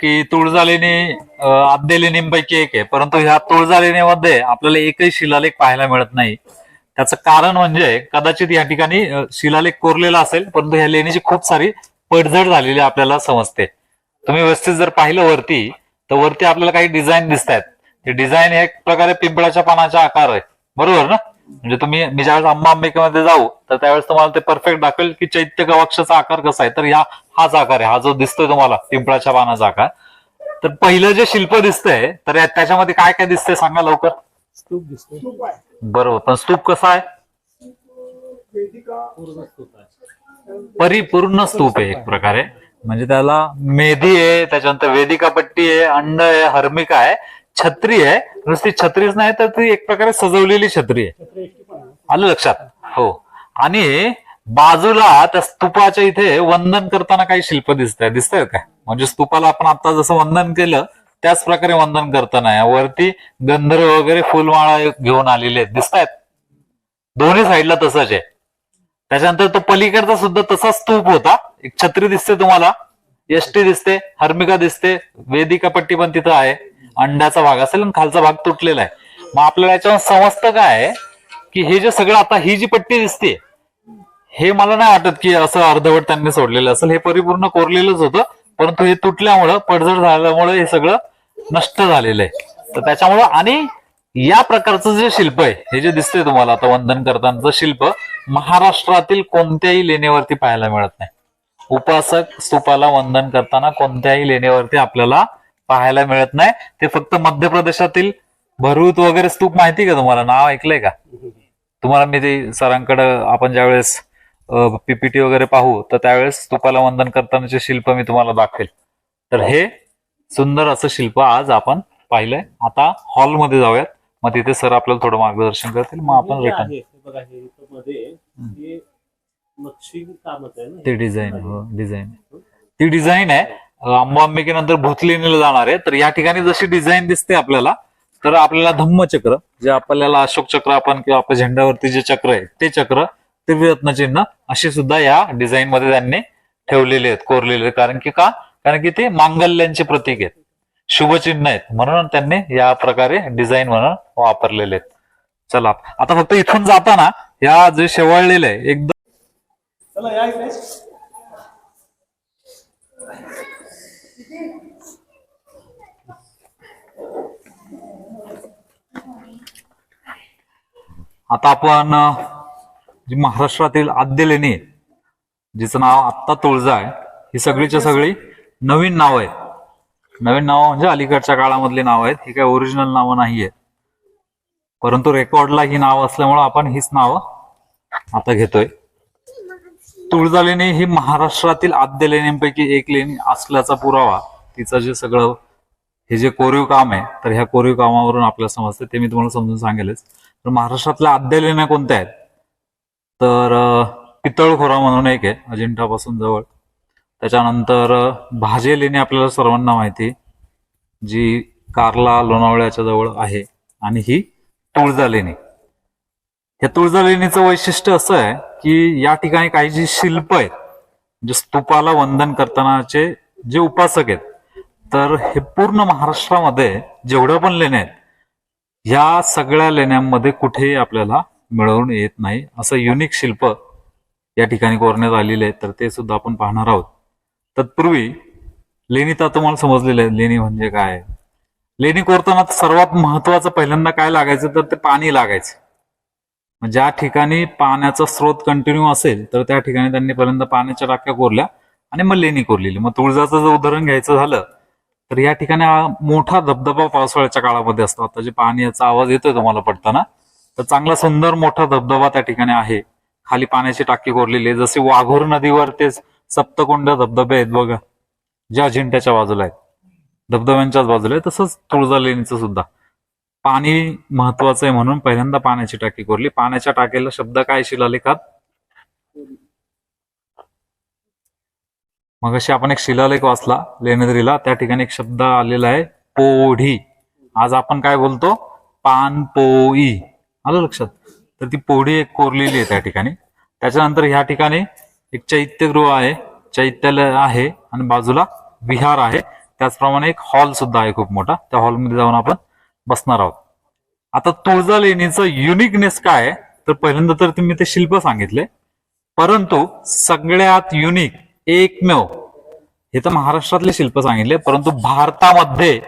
की तुळजालेणी आद्य लेणींपैकी एक आहे. परंतु ह्या तुळजालेणीमध्ये आपल्याला एकही शिलालेख पाहायला मिळत नाही. त्याचं कारण म्हणजे कदाचित या ठिकाणी शिलालेख कोरलेला असेल परंतु ह्या लेणीची खूप सारी पडझड झालेली आपल्याला समजते. तुम्ही व्यवस्थित जर पाहिलं वरती तर वरती आपल्याला काही डिझाईन दिसत आहेत ते डिझाईन हे एक प्रकारे पिंपळाच्या पानाचा आकार आहे. बरोबर ना? म्हणजे तुम्ही मी ज्यावेळेस अंबा अंबिकेमध्ये जाऊ तर त्यावेळेस तुम्हाला ते परफेक्ट दाखवेल की चैत्य गवाक्षाचा आकार कसा आहे. तर ह्या हाच आकार आहे. हा जो दिसतोय तुम्हाला पिंपळाच्या पानाचा आकार. तर पहिलं जे शिल्प दिसतंय तर या- त्याच्यामध्ये काय काय दिसतंय सांगा लवकर. स्तूप दिसतो बरोबर. पण स्तूप कसा आहे? पूर्ण स्तूप आहे. परिपूर्ण स्तूप आहे एक प्रकारे. म्हणजे त्याला मेधी आहे त्याच्यानंतर वेदिका पट्टी आहे अंड आहे हर्मिका आहे. छत्री आहे. नुसती छत्रीच नाही तर ती एक प्रकारे सजवलेली छत्री आहे. आलं लक्षात? हो. आणि बाजूला त्या स्तूपाच्या इथे वंदन करताना काही शिल्प दिसत आहे दिसत काय म्हणजे स्तूपाला आपण आता जसं वंदन केलं त्याच प्रकारे वंदन करताना आहे. वरती गंधर्व वगैरे फुलमाळा घेऊन आलेले आहेत. दिसत आहेत दोन्ही साईडला तसंच आहे. त्याच्यानंतर तो पलीकडचा सुद्धा तसा स्तूप होता. एक छत्री दिसते तुम्हाला. एसटी दिसते हर्मिका दिसते वेदिका पट्टी पण तिथं आहे. अंड्याचा भाग असेल आणि खालचा भाग तुटलेला आहे. मग आपल्याला याच्यावर समजतं काय की हे जे सगळं आता ही जी पट्टी दिसते हे मला नाही वाटत की असं अर्धवट त्यांनी सोडलेलं असेल. हे परिपूर्ण कोरलेलंच होतं परंतु हे तुटल्यामुळं पडझड झाल्यामुळे हे सगळं नष्ट झालेलं आहे. तर त्याच्यामुळं आणि या प्रकारचं जे शिल्प आहे हे जे दिसतंय तुम्हाला आता वंदन करतानाचं शिल्प महाराष्ट्रातील कोणत्याही लेण्यावरती पाहायला मिळत नाही. उपासक स्तूपाला वंदन करताना कोणत्याही लेण्यावरती आपल्याला पाहायला मिळत नाही. ते फक्त मध्य प्रदेशातील भरूत वगैरे स्तूप माहिती का तुम्हाला? नाव ऐकलंय का? तुम्हाला मी ते सरांकडे आपण ज्यावेळेस पीपीटी वगैरे पाहू तर त्यावेळेस स्तूपाला वंदन करतानाचे शिल्प मी तुम्हाला दाखवेल. तर हे सुंदर असं शिल्प आज आपण पाहिलंय. आता हॉलमध्ये जाऊयात. मग तिथे सर आपल्याला थोडं मार्गदर्शन करतील. मग आपण रिटर्न ते डिझाईन हो डिझाईन. ती डिझाईन आहे. अं, भूतलेणीला जाणार आहे. तर या ठिकाणी जशी डिझाईन दिसते आपल्याला तर आपल्याला धम्मचक्र जे आपल्याला अशोक चक्र आपण किंवा आपल्या झेंड्यावरती जे चक्र आहे ते चक्र ते चिन्ह असे सुद्धा या डिझाईन मध्ये त्यांनी ठेवलेले आहेत कोरलेले आहेत. कारण की का? कारण की ते मांगल्यांचे प्रतीक आहेत. शुभचिन्ह आहेत. म्हणून त्यांनी या प्रकारे डिझाईन म्हणून वापरलेले आहेत. चला आता फक्त इथून जाताना या जे शेवळलेलं आहे एकदम चला या इकडे आता आपण जी महाराष्ट्रातील आद्य लेणी आहे, जिचं नाव आत्ता तुळजा आहे ही सगळीच्या सगळी नवीन नाव आहेत. नवीन नाव म्हणजे अलीकडच्या काळामधली नाव आहेत. ही काही ओरिजिनल नावं नाही आहेत परंतु रेकॉर्डला ही नाव असल्यामुळं आपण हीच नावं आता घेतोय. तुळजा लेणी ही महाराष्ट्रातील आद्य लेण्यांपैकी एक लेणी असल्याचा पुरावा. तिचं जे सगळं हे जे कोरीव काम आहे तर ह्या कोरीव कामावरून आपल्याला समजते. ते मी तुम्हाला समजून सांगेलच. तर महाराष्ट्रातल्या आद्य लेण्या कोणत्या आहेत? तर पितळखोरा म्हणून एक आहे अजिंठापासून जवळ. त्याच्यानंतर भाजे लेणी आपल्याला सर्वांना माहिती जी कार्ला लोणावळ्याच्या जवळ आहे. आणि ही तुळजा लेणी या तुळजा लेणीचं वैशिष्ट्य असं आहे की या ठिकाणी काही जी शिल्प आहेत म्हणजे स्तूपाला वंदन करतानाचे जे उपासक आहेत तर हे पूर्ण महाराष्ट्रामध्ये जेवढ्या पण लेण्या आहेत ह्या सगळ्या लेण्यांमध्ये कुठेही आपल्याला मिळवून येत नाही असं युनिक शिल्प या ठिकाणी कोरण्यात आलेले आहे तर ते सुद्धा आपण पाहणार आहोत. तत्पूर्वी लेणी तर तुम्हाला समजलेलं आहे लेणी म्हणजे काय? लेणी कोरताना सर्वात महत्वाचं पहिल्यांदा काय लागायचं तर ते पाणी लागायचं. ज्या ठिकाणी पाण्याचा स्रोत कंटिन्यू असेल तर त्या ठिकाणी त्यांनी पहिल्यांदा पाण्याच्या टाक्या कोरल्या आणि मग लेणी कोरलेली. मग तुळजाचं जर उदाहरण घ्यायचं झालं तर या ठिकाणी मोठा धबधबा पावसाळ्याच्या काळामध्ये असतो. आता जे पाणी याचा आवाज येतोय तुम्हाला पडताना तर चांगला सुंदर मोठा धबधबा त्या ठिकाणी आहे. खाली पाण्याची टाकी कोरलेली आहे. जसे वाघोर नदीवर ते सप्तकुंड धबधबे आहेत बघा ज्या अजिंठ्याच्या बाजूला आहेत. धबधब्यांच्याच बाजूला आहे. तसंच तुळजा लेणीचं सुद्धा. पाणी महत्वाचं आहे म्हणून पहिल्यांदा पाण्याची टाकी कोरली. पाण्याच्या टाकीला शब्द काय शिलालेखात मग अशी आपण एक शिलालेख वाचला लेणद्रीला. त्या ठिकाणी एक शब्द आलेला आहे पोढी आज आपण काय बोलतो? पान पोई. आलं लक्षात? तर ती पोढी एक कोरलेली आहे त्या ठिकाणी. त्याच्यानंतर ह्या ठिकाणी एक चैत्यगृह आहे. चैत्यालय आहे आणि बाजूला विहार आहे. त्याचप्रमाणे एक हॉल सुद्धा आहे खूप मोठा. त्या हॉलमध्ये जाऊन आपण बसणार आहोत. आता तुळजा लेणीचं युनिकनेस काय आहे? तर पहिल्यांदा तर तुम्ही ते शिल्प सांगितले. परंतु सगळ्यात युनिक एकमेव हे तर महाराष्ट्रातले शिल्प सांगितले परंतु भारतामध्ये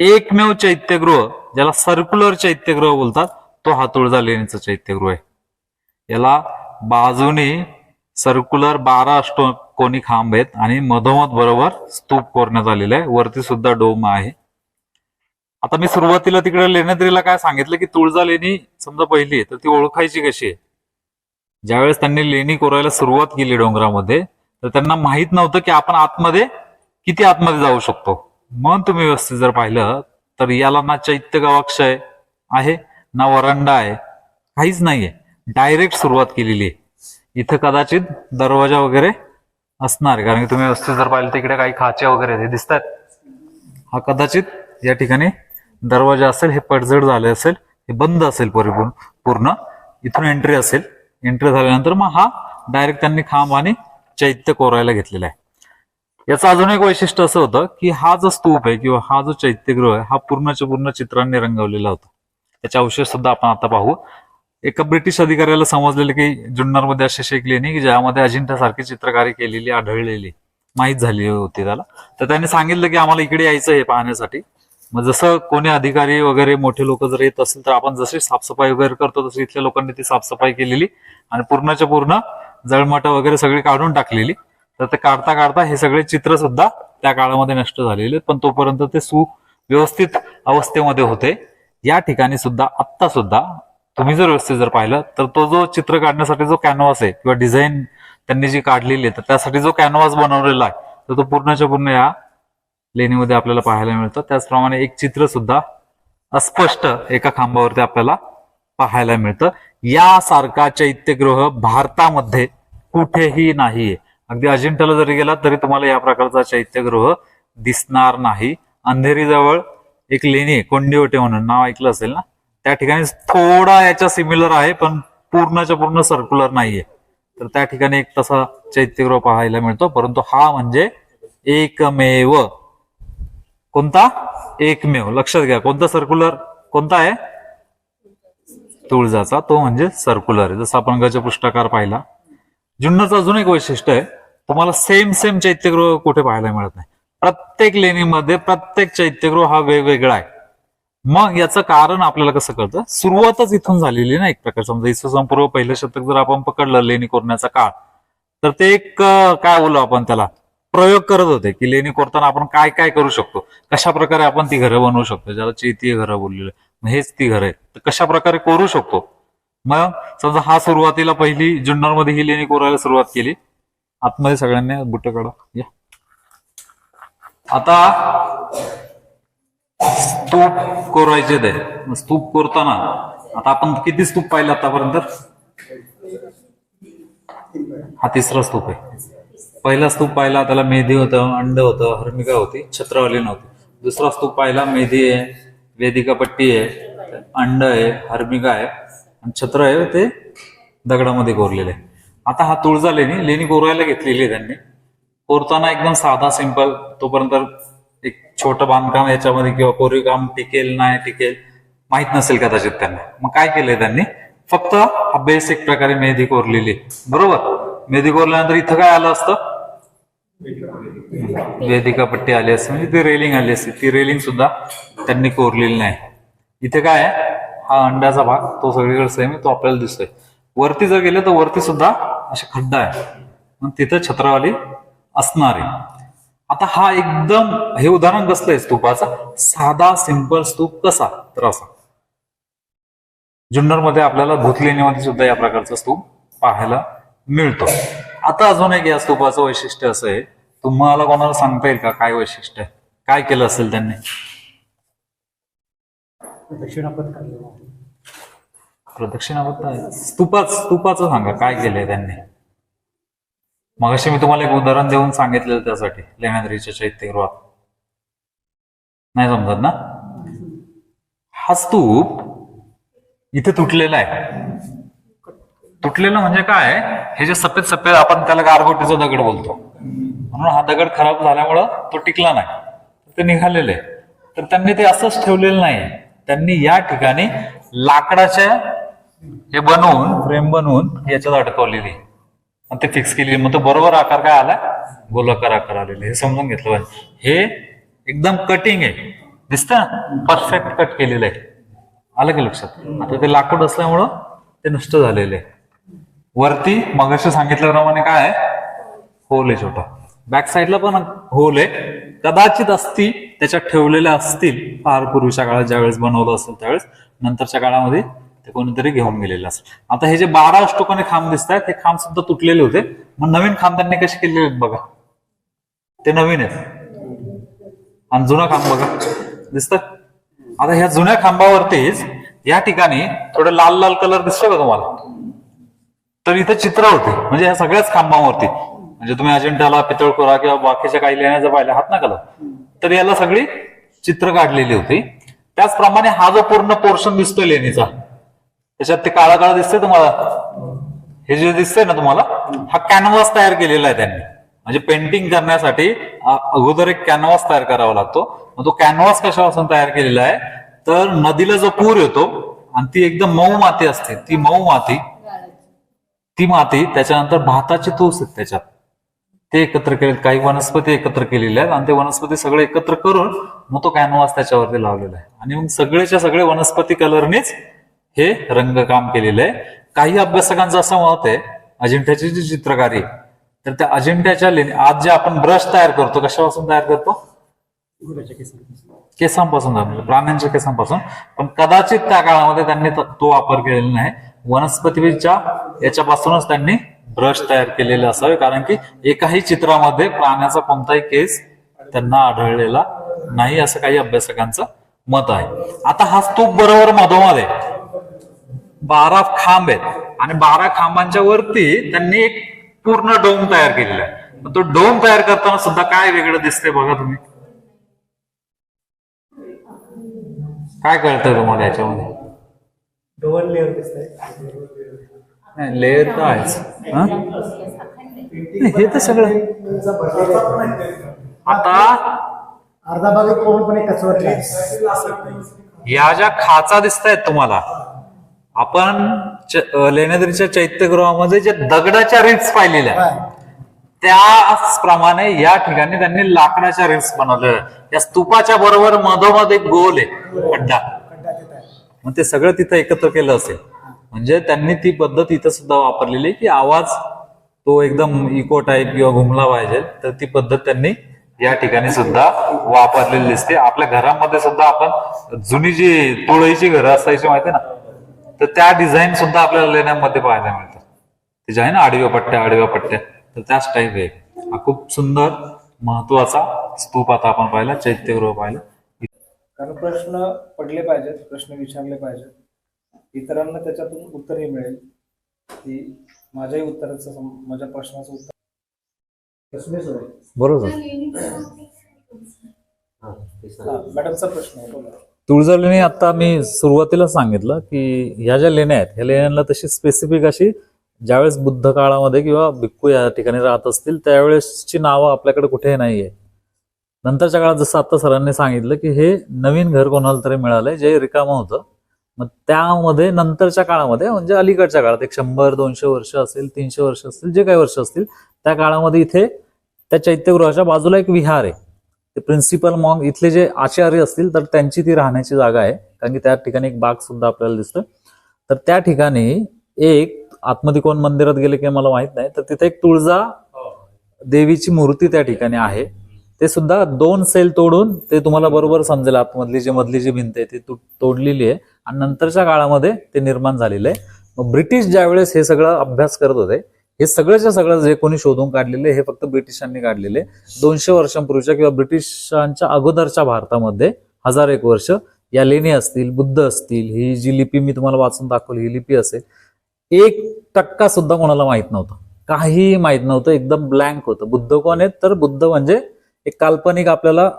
एकमेव चैत्यगृह ज्याला सर्क्युलर चैत्यगृह बोलतात तो हा तुळजा लेणीचं चैत्यगृह आहे. याला बाजूने सर्क्युलर बारा अष्टकोनी खांब आहेत आणि मधोमध बरोबर स्तूप कोरण्यात आलेला आहे. वरती सुद्धा डोम आहे. आता मी सुरुवातीला तिकडे लेण्याद्रीला काय सांगितलं की तुळजा लेणी समजा पहिली आहे तर ती ओळखायची कशी आहे? ज्यावेळेस त्यांनी लेणी कोरायला सुरुवात केली डोंगरामध्ये तर त्यांना माहीत नव्हतं की आपण आतमध्ये किती आतमध्ये जाऊ शकतो. मग तुम्ही व्यवस्थित जर पाहिलं तर याला ना चैत्य गवाक्षय आहे ना वरंडा आहे काहीच नाहीये. डायरेक्ट सुरुवात केलेली आहे. इथं कदाचित दरवाजा वगैरे असणार कारण की तुम्ही व्यवस्थित जर पाहिलं तर इकडे काही खाचे वगैरे दिसतात. हा कदाचित या ठिकाणी दरवाजा असेल हे पडझड झाले असेल हे बंद असेल परिपूर्ण पूर्ण. इथून एंट्री असेल. एंट्री झाल्यानंतर मग हा डायरेक्ट त्यांनी खांब आणि चैत्य कोरायला घेतलेला आहे. याचं अजून एक वैशिष्ट्य असं होतं की हा जो स्तूप आहे किंवा हा जो चैत्यगृह आहे हा पूर्णच्या पूर्ण चित्रांनी रंगवलेला होता. त्याचे अवशेष सुद्धा आपण आता पाहू. एका ब्रिटिश अधिकाऱ्याला समजलेलं की जुन्नरमध्ये असे शेकले नाही की ज्यामध्ये अजिंठ्यासारखी चित्रकारी केलेली आढळलेली माहीत झाली होती त्याला. तर त्यांनी सांगितलं की आम्हाला इकडे यायचं हे पाहण्यासाठी. मग जसं कोणी अधिकारी वगैरे मोठे लोक जर येत असतील तर आपण जशी साफसफाई वगैरे करतो तसं इथल्या लोकांनी ती साफसफाई केलेली आणि पूर्णच्या पूर्ण जळमट वगैरे सगळी काढून टाकलेली. तर ते काढता काढता हे सगळे चित्र सुद्धा त्या काळामध्ये नष्ट झालेले पण तोपर्यंत ते सुव्यवस्थित अवस्थेमध्ये होते. या ठिकाणी सुद्धा आत्ता सुद्धा तुम्ही जर व्यवस्थित जर पाहिलं तर तो जो चित्र काढण्यासाठी जो कॅनव्हास आहे किंवा डिझाईन त्यांनी जी काढलेली आहे तर त्यासाठी जो कॅनव्हास बनवलेला आहे तर तो पूर्णच्या पूर्ण या लेणीमध्ये आपल्याला पाहायला मिळतं. त्याचप्रमाणे एक चित्र सुद्धा अस्पष्ट एका खांबावरती आपल्याला पाहायला मिळतं. यासारखा चैत्यगृह भारतामध्ये कुठेही नाहीये. अगदी अजिंठ्याला जरी गेला तरी तुम्हाला या प्रकारचा चैत्यगृह दिसणार नाही. अंधेरीजवळ एक लेणी आहे कोंडीवटे म्हणून नाव ऐकलं असेल ना? त्या ठिकाणी थोडा याच्या सिमिलर आहे पण पूर्णच्या पूर्ण सर्क्युलर नाहीये. तर त्या ठिकाणी एक तसा चैत्यगृह पाहायला मिळतो. परंतु हा म्हणजे एकमेव कोणता? एकमेव. लक्षात घ्या. कोणता सर्क्युलर कोणता आहे? तुळजाचा. तो म्हणजे सर्क्युलर आहे. जसं आपण गजपृष्ठाकार पाहिला. जुन्नरचं अजून एक वैशिष्ट्य आहे. तुम्हाला सेम सेम चैत्यगृह कुठे पाहायला मिळत नाही. प्रत्येक लेणीमध्ये प्रत्येक चैत्यगृह हा वेगवेगळा आहे. मग याचं कारण आपल्याला कसं कळतं? सुरुवातच इथून झालेली ना एक प्रकार. समजा इसवी पूर्व पहिलं शतक जर आपण पकडलं लेणी कोरण्याचा काळ तर ते एक काय बोलू आपण त्याला? प्रयोग करत होते की लेणी कोरताना आपण काय काय करू शकतो? कशा प्रकारे आपण ती घरं बनवू शकतो? ज्याला चैतीय घरं बोललेलं. मग हेच ती घरं आहेत. तर कशा प्रकारे कोरू शकतो? मग समजा हा सुरुवातीला पहिली जुन्नरमध्ये ही लेणी कोरायला सुरुवात केली. आतमध्ये सगळ्यांनी बुट काढा. या. आता स्तूप कोरायचे ते. स्तूप कोरताना आता आपण किती स्तूप पाहिले आतापर्यंत? हा तिसरा स्तूप आहे. पहिला स्तूप पाहिला त्याला मेधी होतं अंड होतं हर्मिका होती छत्रवाली नव्हती दुसरा स्तूप पाहिला मेधी आहे वेदिका पट्टी आहे अंड आहे हर्मिका आहे आणि छत्र आहे ते दगडामध्ये कोरलेले. आता हा तुळजा लेणी लेणी कोरायला घेतलेली आहे त्यांनी. कोरताना एकदम साधा सिंपल तोपर्यंत एक छोटं बांधकाम याच्यामध्ये किंवा कोरीव काम टिकेल नाही टिकेल माहीत नसेल कदाचित त्यांना. मग काय केलंय त्यांनी? फक्त हा बेस एक प्रकारे मेहंदी कोरलेली आहे. बरोबर? मेहंदी कोरल्यानंतर इथं काय आलं असतं? वेदिका पट्टी आली असते म्हणजे ती रेलिंग आली असते ती रेलिंग सुद्धा त्यांनी कोरलेली नाही. इथे काय आहे? हा अंड्याचा भाग तो सगळीकडे सेम तो आपल्याला दिसतोय. वरती जर गेले तर वरती सुद्धा असे खड्डा आहे. मग तिथं छत्रावाली असणार आहे. आता हा एकदम हे उदाहरण कसलंय स्तूपाचा? साधा सिंपल स्तूप कसा? तर असा. जुन्नरमध्ये आपल्याला भूतलेणीमध्ये सुद्धा या प्रकारचा स्तूप पाहायला मिळतो. आता अजून एक या स्तूपाचं वैशिष्ट्य असं आहे. तुम्हाला कोणाला सांगता येईल का काय वैशिष्ट्य? आहे काय केलं असेल त्यांनी? दक्षिणापद स्तूपाच स्तूपाचं सांगा काय केलंय त्यांनी? मग मी तुम्हाला एक उदाहरण देऊन सांगितलेलं त्यासाठी लेण्याद्रीच्या चैत्यगृहात. नाही समजत ना? हा स्तूप इथे तुटलेला आहे. तुटलेलं म्हणजे काय हे जे सफेद सफेद आपण त्याला गारगोटीचा दगड बोलतो. म्हणून हा दगड खराब झाल्यामुळं तो टिकला नाही. ते निघालेले. तर त्यांनी ते असंच ठेवलेलं नाही. त्यांनी या ठिकाणी लाकडाच्या हे बनवून फ्रेम बनवून याच्यात अडकवलेली. आणि ते फिक्स केली मग तो बरोबर आकार काय आला? गोलाकार आकार आलेले. हे समजून घेतलं पाहिजे. हे एकदम कटिंग आहे. दिसतं ना? परफेक्ट कट केलेलं आहे. आलं की लक्षात? आता ते लाकूड असल्यामुळं ते नष्ट झालेलं आहे. वरती मगाशी सांगितल्याप्रमाणे काय आहे? होल आहे छोटा. बॅक साईडला पण होल आहे. कदाचित असती त्याच्यात ठेवलेल्या असतील फार पूर्वीच्या काळात ज्यावेळेस बनवलं असेल त्यावेळेस नंतरच्या काळामध्ये ते कोणीतरी घेऊन गेलेलं असेल. आता हे जे बारा अष्टकोनी खांब दिसत आहेत ते खांब सुद्धा तुटलेले होते. मग नवीन खांब त्यांनी कसे केलेले आहेत बघा. ते नवीन आहेत. आणि जुना खांब बघा. दिसत आता ह्या जुन्या खांबावरतीच या ठिकाणी थोडं लाल लाल कलर दिसतो का तुम्हाला? तर इथे चित्र होते. म्हणजे ह्या सगळ्याच खांबावरती. म्हणजे तुम्ही अजिंठ्याला पितळखोरा किंवा बाकीच्या काही लेण्या जर पाहिल्या आहात ना कला तर याला सगळी चित्र काढलेली होती. त्याचप्रमाणे हा जो पूर्ण पोर्शन दिसतोय लेणीचा त्याच्यात ते काळा काळा दिसतंय तुम्हाला? हे जे दिसतंय ना तुम्हाला हा कॅनव्हास तयार केलेला आहे त्यांनी. म्हणजे पेंटिंग करण्यासाठी अगोदर एक कॅनव्हास तयार करावा लागतो. मग तो कॅनव्हास कशापासून तयार केलेला आहे? तर नदीला जो पूर येतो आणि ती एकदम मऊ माती असते. ती मऊ माती ती माती त्याच्यानंतर भाताची तूस आहेत त्याच्यात. ते एकत्र केले काही वनस्पती एकत्र केलेल्या आहेत आणि ते वनस्पती सगळे एकत्र करून मग तो कॅनव्हास त्याच्यावरती लावलेला आहे. आणि मग सगळेच्या सगळे वनस्पती कलरनेच हे रंगकाम केलेलं आहे. काही अभ्यासकांचं असं मत आहे अजिंठ्याची जी चित्रकारी तर त्या अजिंठ्याच्या लेणी आज जे आपण ब्रश तयार करतो कशापासून तयार करतो? केसांपासून. केसांपासून प्राण्यांच्या केसांपासून. पण कदाचित त्या काळामध्ये त्यांनी तो वापर केलेला नाही. वनस्पतीच्या याच्यापासूनच त्यांनी ब्रश तयार केलेले असावे. कारण की एकाही चित्रामध्ये प्राण्याचा कोणताही केस त्यांना आढळलेला नाही असं काही अभ्यासकांचं मत आहे. आता हा स्तूप बरोबर मधोमध आहे. बारा खांब आहेत. आणि बारा खांबांच्या वरती त्यांनी एक पूर्ण डोम तयार केलेला आहे. मग तो डोम तयार करताना सुद्धा काय वेगळं दिसतंय बघा तुम्ही. काय कळतं तुम्हाला याच्यामध्ये? दोन लेअर दिसतंय नाही लेअर तर आहेच हं? नाही, हे तर सगळं आता अर्धा भाग पूर्णपणे कचवटला आहे. या ज्या खाचा दिसत आहेत तुम्हाला आपण लेण्याद्रीच्या चैत्यगृहामध्ये जे दगडाच्या रिप्स पाहिलेल्या? त्याचप्रमाणे या ठिकाणी त्यांनी लाकडाच्या रिप्स बनवलेल्या. या स्तूपाच्या बरोबर मधोमध एक गोल आहे खड्डा. मग ते सगळं तिथं एकत्र केलं असेल. म्हणजे त्यांनी ती पद्धत इथं सुद्धा वापरलेली आहे की आवाज तो एकदम इको टाईप किंवा घुमला पाहिजे तर ती पद्धत त्यांनी या ठिकाणी सुद्धा वापरलेली दिसते. आपल्या घरामध्ये सुद्धा आपण जुनी जी तुळईची घरं असायची माहिती ना तर त्या डिझाईन सुद्धा आपल्याला लेण्यामध्ये पाहायला मिळतात ते जे आहे ना आडव्या पट्ट्या आडव्या पट्ट्या तर त्याच टाईप आहे. हा खूप सुंदर महत्त्वाचा स्तूप आता आपण पाहिला चैत्यगृह पाहिलं. कारण प्रश्न पडले पाहिजेत प्रश्न विचारले पाहिजेत. इतरांना त्याच्यातून उत्तरही मिळेल. की माझ्याही उत्तराचं माझ्या प्रश्नाचं उत्तर. बरोबर. मॅडमचा प्रश्न आहे बोला. तुळजालेणी आता मी सुरुवातीला सांगितलं की ह्या ज्या लेण्या आहेत ह्या लेण्यांना तशी स्पेसिफिक अशी ज्यावेळेस बुद्ध काळामध्ये किंवा भिक्खू या ठिकाणी राहत असतील त्यावेळेसची नावं आपल्याकडे कुठेही नाहीये. नंतरच्या काळात जसं आता सरांनी सांगितलं की हे नवीन घर कोणाला तरी मिळालंय जे रिकामं होतं. मग त्यामध्ये नंतरच्या काळामध्ये म्हणजे अलीकडच्या काळात एक शंभर दोनशे वर्ष असेल तीनशे वर्ष असतील जे काही वर्ष असतील त्या काळामध्ये इथे त्या चैत्यगृहाच्या बाजूला एक विहार आहे. ते प्रिन्सिपल मॉंग इथले जे आचार्य असतील तर त्यांची ती राहण्याची जागा आहे. कारण की त्या ठिकाणी एक बाग सुद्धा आपल्याला दिसतोय तर त्या ठिकाणी एक आतमध्ये कोण मंदिरात गेले की मला माहीत नाही तर तिथे एक तुळजा देवीची मूर्ती त्या ठिकाणी आहे. ते सुद्धा दोन सेल तोडून ते तुम्हाला बरोबर समजेल आतमधली जी मधली जी भिंत आहे ती तोडलेली आहे. आणि नंतरच्या काळामध्ये ते निर्माण झालेलं आहे. मग ब्रिटिश ज्यावेळेस हे सगळं अभ्यास करत होते हे सगळंच्या सगळं जे कोणी शोधून काढलेले हे फक्त ब्रिटिशांनी काढलेले दोनशे वर्षांपूर्वीच्या किंवा ब्रिटिशांच्या अगोदरच्या भारतामध्ये हजार एक वर्ष या लेणी असतील बुद्ध असतील ही जी लिपी मी तुम्हाला वाचून दाखवली ही लिपी असेल एक टक्का सुद्धा कोणाला माहीत नव्हतं. काहीही माहीत नव्हतं एकदम ब्लँक होतं. बुद्ध कोण आहेत? तर बुद्ध म्हणजे एक काल्पनिक आपल्याला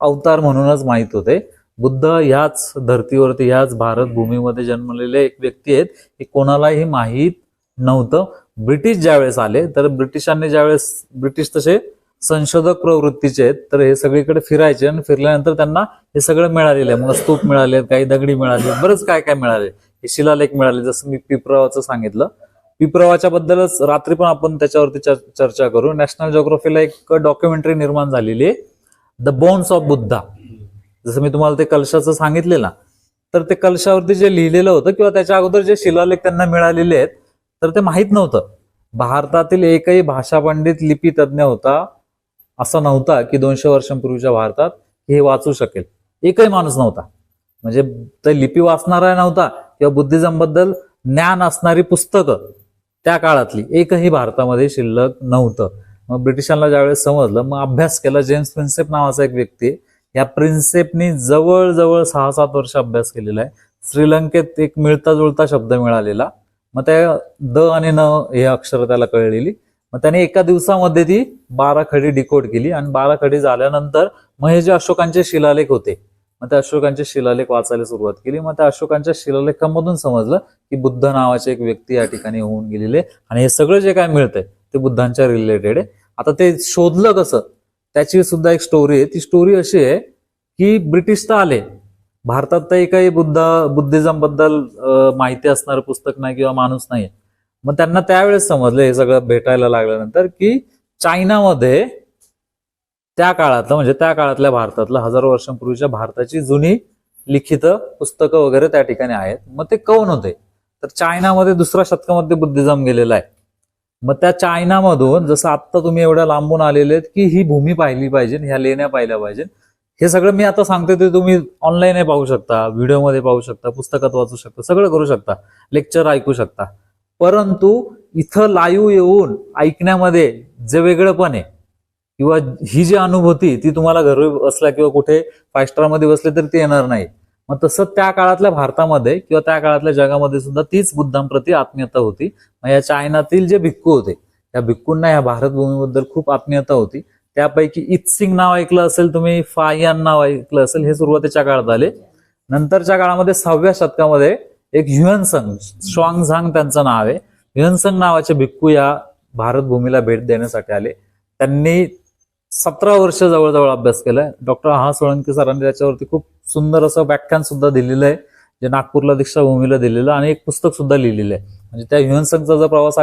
अवतार म्हणूनच माहीत होते. बुद्ध ह्याच धर्तीवरती ह्याच भारत भूमीमध्ये जन्मलेले एक व्यक्ती आहेत. हे कोणालाही माहीत नव्हतं. ब्रिटिश ज्यावेळेस आले तर ब्रिटिशांनी ज्यावेळेस ब्रिटिश तसे संशोधक प्रवृत्तीचे आहेत तर हे सगळीकडे फिरायचे आणि फिरल्यानंतर त्यांना हे सगळं मिळालेलं आहे. मग स्तूप मिळाले काही दगडी मिळाले बरंच काय काय मिळाले. हे शिलालेख मिळाले जसं मी पिपरावाचं सांगितलं. विप्रवाच्या बद्दलच रात्री पण आपण त्याच्यावरती चर्चा करू. नॅशनल जॉग्राफीला एक डॉक्युमेंटरी निर्माण झालेली आहे. द बोन्स ऑफ बुद्धा जसं मी तुम्हाला ते कलशाचं सांगितले ना तर ते कलशावरती जे लिहिलेलं होतं किंवा त्याच्या अगोदर जे शिलालेख त्यांना मिळालेले आहेत तर ते माहीत नव्हतं. भारतातील एकही भाषा पंडित लिपी तज्ज्ञ होता असा नव्हता की दोनशे वर्षांपूर्वीच्या भारतात हे वाचू शकेल. एकही माणूस नव्हता. म्हणजे ते लिपी वाचणारा नव्हता किंवा बुद्धिझमबद्दल ज्ञान असणारी पुस्तकं त्या काळातली एकही भारतामध्ये शिल्लक नव्हतं. मग ब्रिटिशांना ज्यावेळेस समजलं मग अभ्यास केला. जेम्स प्रिन्सेप नावाचा एक व्यक्ती आहे. या प्रिन्सेपनी जवळजवळ सहा सात वर्ष अभ्यास केलेला आहे. श्रीलंकेत एक मिळता जुळता शब्द मिळालेला. मग त्या द आणि न हे अक्षर त्याला कळलेली. मग त्याने एका दिवसामध्ये ती बारा खडी डिकोड केली आणि बारा खडी झाल्यानंतर मग हे जे अशोकांचे शिलालेख होते मग त्या अशोकांचे शिलालेख वाचायला सुरुवात केली. मग त्या अशोकांच्या शिलालेखामधून समजलं की बुद्ध नावाचे एक व्यक्ती या ठिकाणी होऊन गेलेले आणि हे सगळं जे काय मिळतंय ते बुद्धांच्या रिलेटेड आहे. आता ते शोधलं कसं? त्याची सुद्धा एक स्टोरी आहे. ती स्टोरी अशी आहे की ब्रिटिश तर आले. भारतात तर काही बुद्ध बुद्धिझमबद्दल माहिती असणारं पुस्तक नाही किंवा माणूस नाही मग त्यांना त्यावेळेस समजलं हे सगळं भेटायला लागल्यानंतर की चायनामध्ये त्या काळातलं म्हणजे त्या काळातल्या भारतातलं हजारो वर्षांपूर्वीच्या भारताची जुनी लिखित पुस्तकं वगैरे त्या ठिकाणी आहेत. मग ते कौन होते? तर चायनामध्ये दुसऱ्या शतकामध्ये बुद्धिझम गेलेला आहे. मग त्या चायनामधून जसं आत्ता तुम्ही एवढ्या लांबून आलेले आहेत की ही भूमी पाहिली पाहिजे ह्या लेण्या पाहिल्या पाहिजे. हे सगळं मी आता सांगते ते तुम्ही ऑनलाईन पाहू शकता व्हिडिओमध्ये पाहू शकता पुस्तकात वाचू शकता सगळं करू शकता लेक्चर ऐकू शकता. परंतु इथं लाईव्ह येऊन ऐकण्यामध्ये जे वेगळं पण आहे किंवा ही जी अनुभूती ती तुम्हाला घरी बसल्या किंवा कुठे फाय स्टारमध्ये बसले तर ती येणार नाही. मग तसं त्या काळातल्या भारतामध्ये किंवा त्या काळातल्या जगामध्ये सुद्धा तीच बुद्धांप्रती आत्मीयता होती. मग या चायनातील जे भिक्खू होते या भिक्खूंना या भारतभूमीबद्दल खूप आत्मीयता होती. त्यापैकी इत्सिंग नाव ऐकलं असेल तुम्ही फायान नाव ऐकलं असेल हे सुरुवातीच्या काळात आले. नंतरच्या काळामध्ये सहाव्या शतकामध्ये एक ह्युअनसंग श्वांग झांग त्यांचं नाव आहे. ह्युअनसंग नावाचे भिक्खू या भारतभूमीला भेट देण्यासाठी आले. त्यांनी सतरा वर्ष जवळजवळ अभ्यास केलाय. डॉक्टर हा सोळंकी सरांनी त्याच्यावरती खूप सुंदर असं व्याख्यान सुद्धा दिलेलं आहे जे नागपूरला दीक्षाभूमीला दिलेलं आणि एक पुस्तक सुद्धा लिहिलेलं आहे. म्हणजे त्या ह्युएनसंगचा जर प्रवास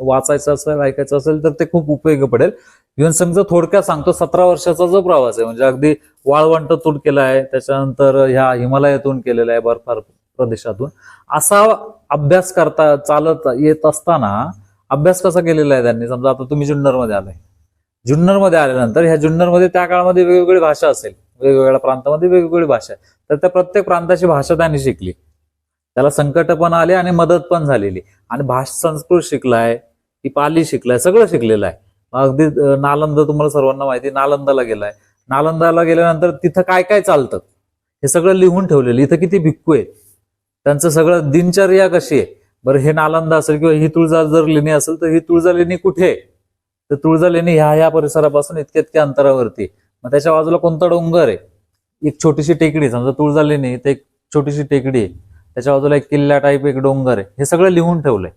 वाचायचा असेल ऐकायचा असेल तर ते खूप उपयोगी पडेल. ह्युएनसंगचा थोडक्यात सांगतो सतरा वर्षाचा जो प्रवास आहे म्हणजे अगदी वाळवंटातून केला आहे त्याच्यानंतर ह्या हिमालयातून केलेला आहे बर्फार प्रदेशातून. असा अभ्यास करता चालत येत असताना अभ्यास कसा केलेला आहे त्यांनी? समजा आता तुम्ही जुन्नरमध्ये आलाय. जुन्नरमध्ये आल्यानंतर ह्या जुन्नरमध्ये त्या काळामध्ये वेगवेगळी भाषा असेल वेगवेगळ्या प्रांतामध्ये वेगवेगळी भाषा तर त्या प्रत्येक प्रांताची भाषा त्यांनी शिकली. त्याला संकट पण आले आणि मदत पण झालेली. आणि भाष संस्कृत शिकलाय की पाली शिकलाय सगळं शिकलेलं आहे. अगदी नालंदा तुम्हाला सर्वांना माहिती आहे, नालंदाला गेलाय. नालंदाला गेल्यानंतर तिथं काय काय चालतं? हे सगळं लिहून ठेवलेलं. इथं किती भिक्कू आहेत? त्यांचं सगळं दिनचर्या कशी आहे? बरं हे नालंदा असेल किंवा ही तुळजा जर लेणी असेल तर ही तुळजा लेणी कुठे आहे? तर तुळजा लेणी ह्या ह्या परिसरापासून इतक्या इतक्या अंतरावरती. मग त्याच्या बाजूला कोणता डोंगर आहे? एक छोटीशी टेकडी समजा तुळजा लेणी ते एक छोटीशी टेकडी आहे. त्याच्या बाजूला एक किल्ला टाईप एक डोंगर आहे. हे सगळं लिहून ठेवलंय.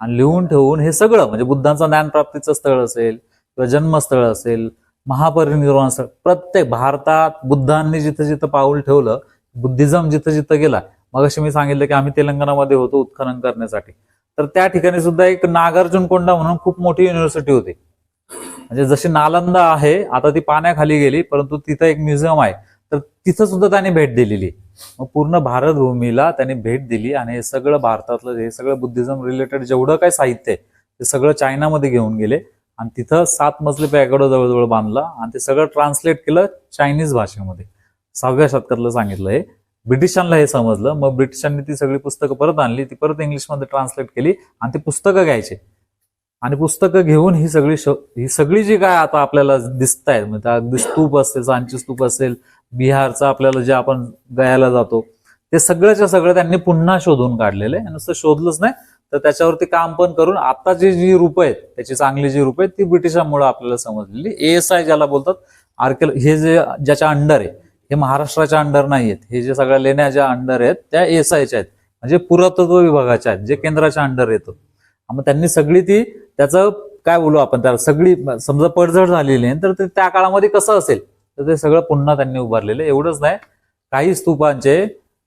आणि लिहून ठेवून हे सगळं म्हणजे बुद्धांचं ज्ञानप्राप्तीचं स्थळ असेल किंवा जन्मस्थळ असेल महापरिनिर्वाण स्थळ प्रत्येक भारतात बुद्धांनी जिथं जिथं पाऊल ठेवलं बुद्धिझम जिथं जिथं गेला मग अशी मी सांगितलं की आम्ही तेलंगणामध्ये होतो उत्खनन करण्यासाठी. तर त्या ठिकाणी सुद्धा एक नागार्जुन कोंडा म्हणून खूप मोठी युनिव्हर्सिटी होती. म्हणजे जशी नालंदा आहे आता ती पाण्याखाली गेली परंतु तिथं एक म्युझियम आहे. तर तिथं सुद्धा त्यांनी भेट दिलेली. मग पूर्ण भारत भूमीला त्यांनी भेट दिली आणि हे सगळं भारतातलं हे सगळं बुद्धिझम रिलेटेड जेवढं काय साहित्य आहे ते सगळं चायनामध्ये घेऊन गेले. आणि तिथं सात मजली पॅकडो जवळजवळ बांधला आणि ते सगळं ट्रान्सलेट केलं चायनीज भाषेमध्ये. सहाव्या शतकातलं सांगितलं हे. ब्रिटिशांना हे समजलं. मग ब्रिटिशांनी ती सगळी पुस्तकं परत आणली. ती परत इंग्लिशमध्ये ट्रान्सलेट केली आणि ती पुस्तकं घ्यायचे. आणि पुस्तकं घेऊन ही सगळी ही सगळी जी काय आता आपल्याला दिसत आहेत म्हणजे अगदी स्तूप असेल सांची स्तूप असेल बिहारचा आपल्याला जे आपण गयाला जातो ते सगळ्याच्या सगळं त्यांनी पुन्हा शोधून काढलेले नुसतं शोधलंच नाही तर त्याच्यावरती काम पण करून आताची जी रूप आहेत त्याची चांगली जी रूप आहेत ती ब्रिटिशांमुळे आपल्याला समजलेली. एएसआय ज्याला बोलतात आर्किओ हे जे ज्याच्या अंडर आहे हे महाराष्ट्राच्या अंडर नाही आहेत हे जे सगळ्या लेण्या ज्या अंडर आहेत त्या एस आयच्या आहेत. म्हणजे पुरातत्व विभागाच्या आहेत जे केंद्राच्या अंडर येतं. मग त्यांनी सगळी ती त्याचं काय बोलू आपण त्याला सगळी समजा पडझड झालेली आहे तर ते त्या काळामध्ये कसं असेल? तर ते सगळं पुन्हा त्यांनी उभारलेलं एवढंच नाही काही स्तूपांचे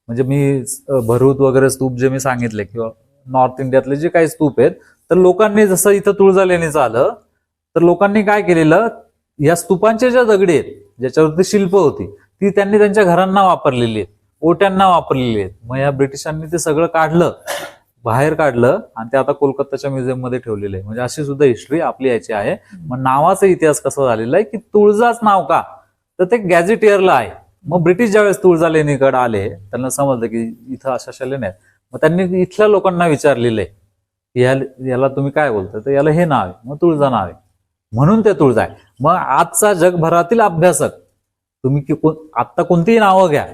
म्हणजे मी भरूत वगैरे स्तूप जे मी सांगितले किंवा नॉर्थ इंडियातले जे काही स्तूप आहेत तर लोकांनी जसं इथं तुळजालेणीचं आलं तर लोकांनी काय केलेलं या स्तूपांच्या ज्या दगडी आहेत ज्याच्यावरती शिल्प होती ती त्यांनी त्यांच्या घरांना वापरलेली आहेत ओट्यांना वापरलेली आहेत. मग या ब्रिटिशांनी ते सगळं काढलं बाहेर काढलं आणि ते आता कोलकाताच्या म्युझियममध्ये ठेवलेलं आहे. म्हणजे अशी सुद्धा हिस्ट्री आपली याची आहे. मग नावाचा इतिहास कसा झालेला आहे की तुळजाच नाव का? तर ते गॅझेटियरला आहे. मग ब्रिटिश ज्यावेळेस तुळजा लेणीकडे आले त्यांना समजलं की इथं अशा अशा लेण्या आहेत. मग त्यांनी इथल्या लोकांना विचारलेलं आहे या याला तुम्ही काय बोलता तर याला हे नाव आहे मग तुळजा नाव आहे. म्हणून ते तुळजा आहे. मग आजचा जगभरातील अभ्यासक तुम्ही की आत्ता कोणतीही नावं घ्या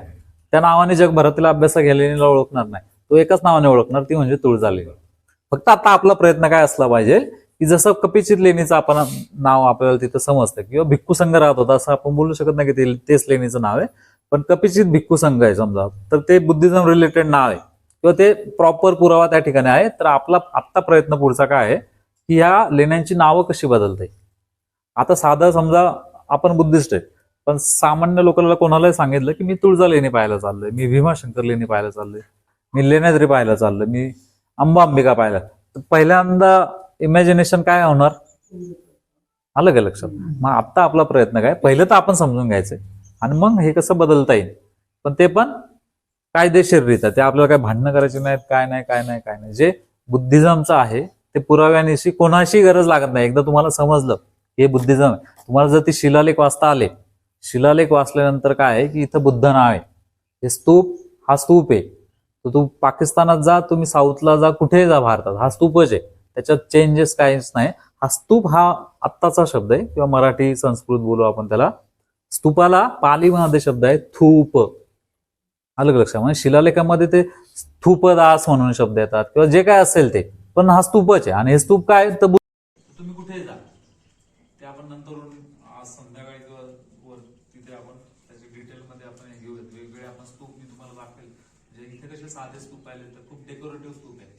त्या नावाने जगभरातील अभ्यासक लेणीला ओळखणार नाही. तो एकाच नावाने ओळखणार ती म्हणजे तुळजा लेणी फक्त आता आपला प्रयत्न काय असला पाहिजे की जसं कपिचित लेणीचं आपण नाव आपल्याला तिथं समजतं किंवा भिक्खू संघ राहत होता असं आपण बोलू शकत नाही की तेच लेणीचं नाव आहे. पण कपिचित भिक्खू संघ आहे समजा तर ते बुद्धिझम रिलेटेड नाव आहे. किंवा ते प्रॉपर पुरावा त्या ठिकाणी आहे. तर आपला आत्ता प्रयत्न पुढचा काय आहे की ह्या लेण्यांची नावं कशी बदलते? आता साधं समजा आपण बुद्धिस्ट आहे पण सामान्य लोकांना कोणालाही सांगितलं की मी तुळजा लेणी पाहायला चाललोय मी भीमाशंकर लेणी पाहायला चाललोय. मी लेण्याद्री पाहायला चाललो मी अंबा अंबिका पाहायला तर पहिल्यांदा इमॅजिनेशन काय होणार? आलं का लक्षात? मग आता आपला प्रयत्न काय? पहिलं तर आपण समजून घ्यायचंय. आणि मग हे कसं बदलता येईल? पण ते पण कायदेशीररित्या ते आपल्याला काय भांडणं करायची नाहीत काय नाही काय नाही काय नाही. जे बुद्धिझमचं आहे ते पुराव्यानिशी कोणाशी गरज लागत नाही. एकदा तुम्हाला समजलं हे बुद्धिझम आहे. तुम्हाला जर ती शिलालेख वाचता आले शिलालेख वाचल्यानंतर काय आहे की इथं बुद्ध नाव आहे. हे स्तूप हा स्तूप आहे. तर तू पाकिस्तानात जा तुम्ही साऊथला जा कुठेही जा भारतात. हा स्तूपच आहे. त्याच्यात चेंजेस काहीच नाही. हा स्तूप हा आत्ताचा शब्द आहे किंवा मराठी संस्कृत बोलू आपण त्याला. स्तूपाला पालीमध्ये शब्द आहे थूप. अलग लक्षात. म्हणजे शिलालेखामध्ये ते स्तूपदास म्हणून शब्द येतात किंवा जे काय असेल ते. पण हा स्तूपच आहे. आणि हे स्तूप काय तर तुम्ही कुठे जा. ते आपण नंतर आज संध्याकाळी किंवा तिथे आपण त्याची डिटेलमध्ये आपण हे घेऊयात. वेगवेगळे आपण स्तूप मी तुम्हाला दाखवेल. म्हणजे इथे कसे साधे स्तूप पाहिले तर खूप डेकोरेटिव्ह स्तूप आहे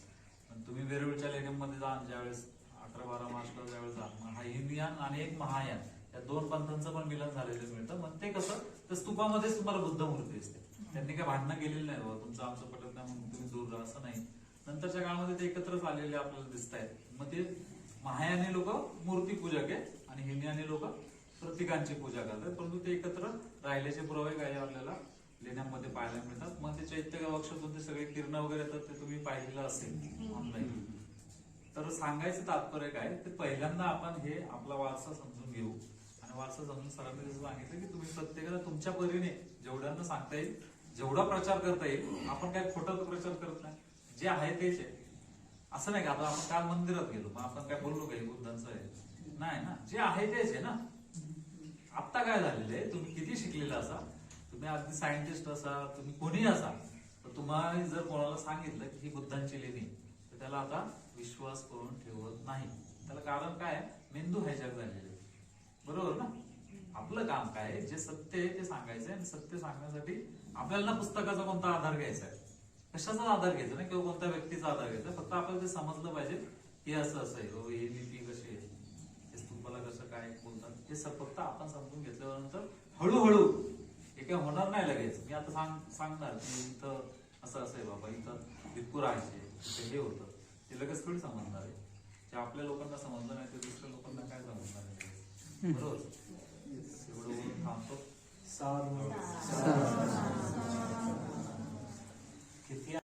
पण तुम्ही वेरूळच्या लेण्यांमध्ये जा ज्यावेळेस अठरा बारा मार्चला ज्यावेळेस जा मग हा हिंदियान आणि एक महायान या दोन पंथांचं पण मिलन झालेलं मिळतं. मग ते कसं तर स्तूपामध्येच तुम्हाला बुद्ध मूर्ती असते. त्यांनी काय भांडणं केलेलं नाही बाबा तुमचं आमचं पटत नाही म्हणून तुम्ही दूर राहा असं नाही. नंतरच्या काळामध्ये ते एकत्रच आलेले आपल्याला दिसत आहेत मग ते महायानी लोक मूर्ती पूजक आहे आणि हिंदियानी लोक प्रतीकांची पूजा करतात. परंतु ते एकत्र राहिल्याचे पुरावे काही आपल्याला लेण्यांमध्ये पाहायला मिळतात. मग ते चैत्य वक्षातून ते सगळे किरण वगैरे येतात ते तुम्ही पाहिलेलं असेल ऑनलाईन तर सांगायचं तात्पर्य काय? ते पहिल्यांदा आपण हे आपला वारसा समजून घेऊ. आणि वारसा समजून सरांनी जसं सांगितलं की तुम्ही प्रत्येकाला तुमच्या परीने जेवढ्यांना सांगता येईल जेवढा प्रचार करता येईल आपण काय खोटा प्रचार करत नाही. जे आहे तेच आहे. असं नाही का? आता आपण काल मंदिरात गेलो. मग आपण काय बोललो काही बुद्धांचं आहे? नाही ना. जे आहे तेच आहे ना. आत्ता काय झालेलं आहे? तुम्ही किती शिकलेला असा तुम्ही अगदी सायंटिस्ट असा तुम्ही कोणी असा तर तुम्हाला जर कोणाला सांगितलं की ही बुद्धांची लेणी तर त्याला आता विश्वास करून ठेवत नाही. त्याला कारण काय मेंदू हायजॅक झालेले बरोबर ना? आपलं काम काय आहे? जे सत्य आहे ते सांगायचं आणि सत्य सांगण्यासाठी आपल्याला ना पुस्तकाचा कोणता आधार घ्यायचा आहे? कशाचा आधार घ्यायचा ना किंवा कोणत्या व्यक्तीचा आधार घ्यायचा फक्त आपल्याला ते समजलं पाहिजे की असं असं आहे. हो, हे ही लिपी कशी आहे? हे स्तूपाला कसं काय बोलतात? हे फक्त आपण समजून घेतल्यानंतर हळूहळू ते होणार नाही लगेच. मी आता सांग सांगणार की इथं असं असं आहे बाबा इथं इतकं राहायचे इथं हे होतं. ते लगेच थोडी समजणार आहे. जे आपल्या लोकांना समजलं नाही ते दुसऱ्या लोकांना काय समजणार आहे? बरोबर? एवढं बोलून थांबतो. किती